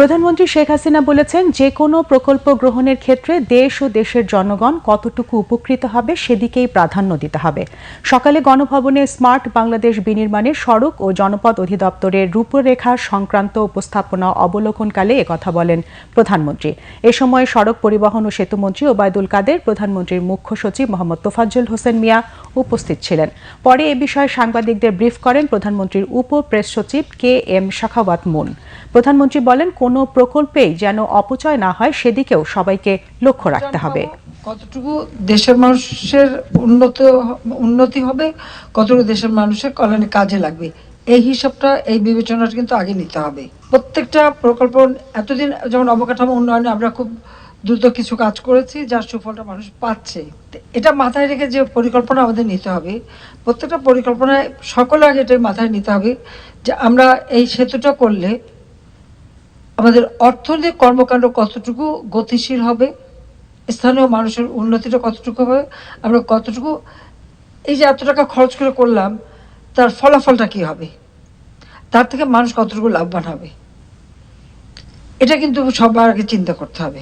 প্রধানমন্ত্রী শেখ হাসিনা বলেছেন, যে কোনো প্রকল্প গ্রহণের ক্ষেত্রে দেশ ও দেশের জনগণ কতটুকু উপকৃত হবে সেদিকেই প্রাধান্য দিতে হবে। সকালে গণভবনে স্মার্ট বাংলাদেশ বিনির্মাণের সড়ক ও জনপদ অধিদপ্তরের রূপরেখা সংক্রান্ত উপস্থাপনা অবলোকনকালে একথা বলেন প্রধানমন্ত্রী। এ সময় সড়ক পরিবহন ও সেতুমন্ত্রী ওবায়দুল কাদের, প্রধানমন্ত্রীর মুখ্য সচিব মোহাম্মদ তোফাজ্জল হোসেন মিয়া উপস্থিত ছিলেন। পরে এ বিষয়ে সাংবাদিকদের ব্রিফ করেন প্রধানমন্ত্রীর উপ প্রেস সচিব কে এম শাখাওয়াত মুন। প্রধানমন্ত্রী বলেন, কোনো প্রকল্পেই যেন অপচয় না হয় সেদিকেও সবাইকে লক্ষ্য রাখতে হবে। কতটুকু দেশের মানুষের উন্নত উন্নতি হবে কতটুকু দেশের মানুষের কল্যাণে কাজে লাগবে এই হিসাবটা এই বিবেচনাটা কিন্তু আগে নিতে হবে। প্রত্যেকটা প্রকল্প এতদিন যেমন অবকাঠামো উন্নয়নে আমরা খুব দ্রুত কিছু কাজ করেছি যার সুফলটা মানুষ পাচ্ছে। এটা মাথায় রেখে যে পরিকল্পনা আমাদের নিতে হবে প্রত্যেকটা পরিকল্পনায় সকলে আগে এটাই মাথায় নিতে হবে যে আমরা এই সেতুটা করলে আমাদের অর্থনৈতিক কর্মকাণ্ড কতটুকু গতিশীল হবে? স্থানীয় মানুষের উন্নতিটা কতটুকু হবে? আমরা কতটুকু এই যে এত টাকা খরচ করে করলাম, তার ফলাফলটা কী হবে? তার থেকে মানুষ কতটুকু লাভবান হবে? এটা কিন্তু সবার আগে চিন্তা করতে হবে।